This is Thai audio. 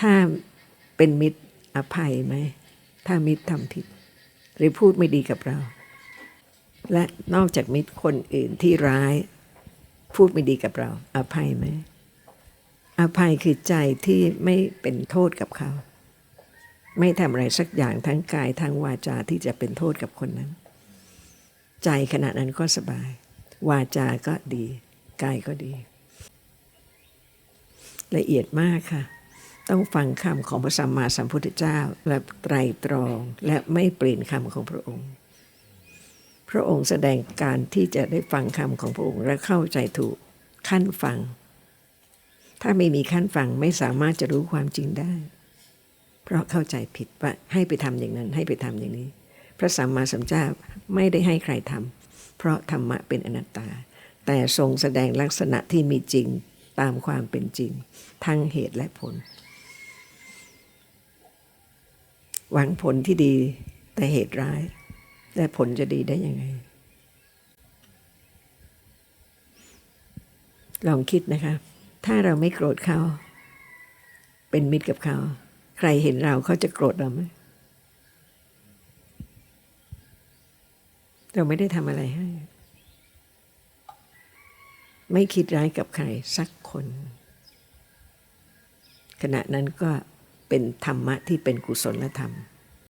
ถ้าเป็นมิตรอภัยไหม ถ้ามิตรทำผิด หรือพูดไม่ดีกับเรา และนอกจากมิตรคนอื่นที่ร้าย พูดไม่ดีกับเรา อภัยไหม อภัยคือใจที่ไม่เป็นโทษกับเขา ไม่ทำอะไรสักอย่างทั้งกายทั้งวาจาที่จะเป็นโทษกับคนนั้น ใจขณะนั้นก็สบาย วาจาก็ดี กายก็ดี ละเอียดมากค่ะ ต้องฟังคำของพระสัมมาสัมพุทธเจ้าและไตรตรองและไม่เปลี่ยนคำของพระองค์ พระองค์แสดงการที่จะได้ฟังคำของพระองค์และเข้าใจถูกขั้นฟัง ถ้าไม่มีขั้นฟังไม่สามารถจะรู้ความจริงได้ เพราะเข้าใจผิดว่าให้ไปทำอย่างนั้นให้ไปทำอย่างนี้ พระสัมมาสัมพุทธเจ้าไม่ได้ให้ใครทำเพราะธรรมะเป็นอนัตตา แต่ทรงแสดงลักษณะที่มีจริงตามความเป็นจริง ทั้งเหตุและผล หวังผลที่ดีแต่เหตุร้ายและผลจะดีได้ยังไง ลองคิดนะคะ ถ้าเราไม่โกรธเขา เป็นมิตรกับเขา ใครเห็นเราเขาจะโกรธเราไหมเราไม่ได้ทำอะไรให้ ไม่คิดร้ายกับใครสักคน ขณะนั้นก็ เป็นธรรมะที่เป็นกุศลธรรม